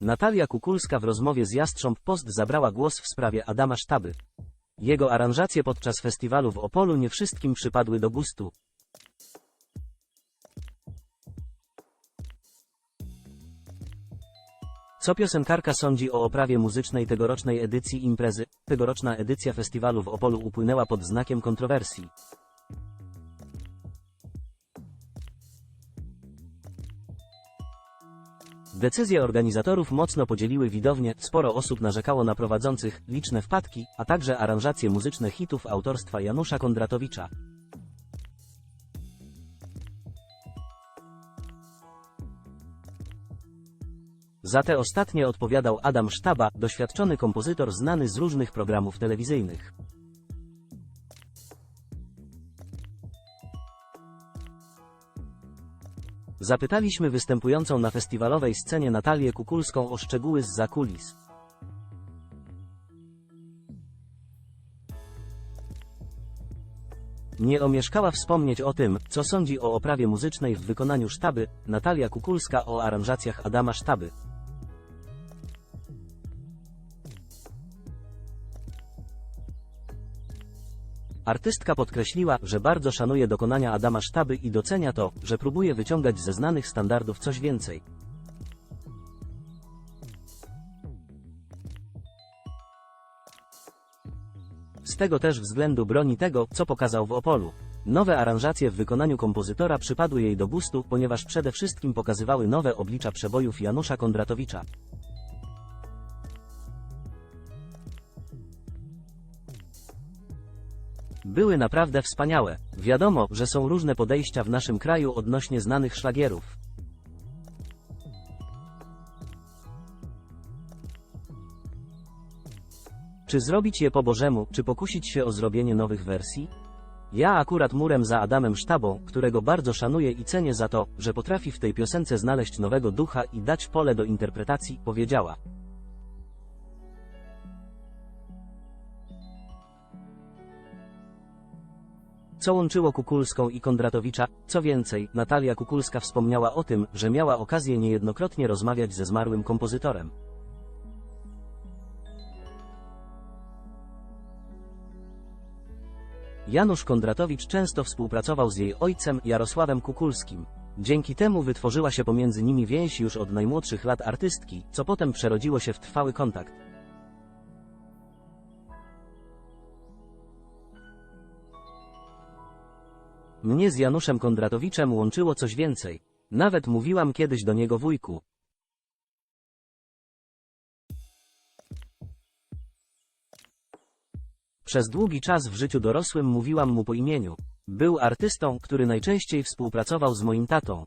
Natalia Kukulska w rozmowie z Jastrząb Post zabrała głos w sprawie Adama Sztaby. Jego aranżacje podczas festiwalu w Opolu nie wszystkim przypadły do gustu. Co piosenkarka sądzi o oprawie muzycznej tegorocznej edycji imprezy? Tegoroczna edycja festiwalu w Opolu upłynęła pod znakiem kontrowersji. Decyzje organizatorów mocno podzieliły widownię, sporo osób narzekało na prowadzących, liczne wpadki, a także aranżacje muzyczne hitów autorstwa Janusza Kondratowicza. Za te ostatnie odpowiadał Adam Sztaba, doświadczony kompozytor znany z różnych programów telewizyjnych. Zapytaliśmy występującą na festiwalowej scenie Natalię Kukulską o szczegóły z zakulis. Nie omieszkała wspomnieć o tym, co sądzi o oprawie muzycznej w wykonaniu sztaby, Natalia Kukulska o aranżacjach Adama Sztaby. Artystka podkreśliła, że bardzo szanuje dokonania Adama Sztaby i docenia to, że próbuje wyciągać ze znanych standardów coś więcej. Z tego też względu broni tego, co pokazał w Opolu. Nowe aranżacje w wykonaniu kompozytora przypadły jej do gustu, ponieważ przede wszystkim pokazywały nowe oblicza przebojów Janusza Kondratowicza. Były naprawdę wspaniałe. Wiadomo, że są różne podejścia w naszym kraju odnośnie znanych szlagierów. Czy zrobić je po Bożemu, czy pokusić się o zrobienie nowych wersji? Ja akurat murem za Adamem Sztabą, którego bardzo szanuję i cenię za to, że potrafi w tej piosence znaleźć nowego ducha i dać pole do interpretacji, powiedziała. Co łączyło Kukulską i Kondratowicza? Co więcej, Natalia Kukulska wspomniała o tym, że miała okazję niejednokrotnie rozmawiać ze zmarłym kompozytorem. Janusz Kondratowicz często współpracował z jej ojcem, Jarosławem Kukulskim. Dzięki temu wytworzyła się pomiędzy nimi więź już od najmłodszych lat artystki, co potem przerodziło się w trwały kontakt. Mnie z Januszem Kondratowiczem łączyło coś więcej. Nawet mówiłam kiedyś do niego wujku. Przez długi czas w życiu dorosłym mówiłam mu po imieniu. Był artystą, który najczęściej współpracował z moim tatą.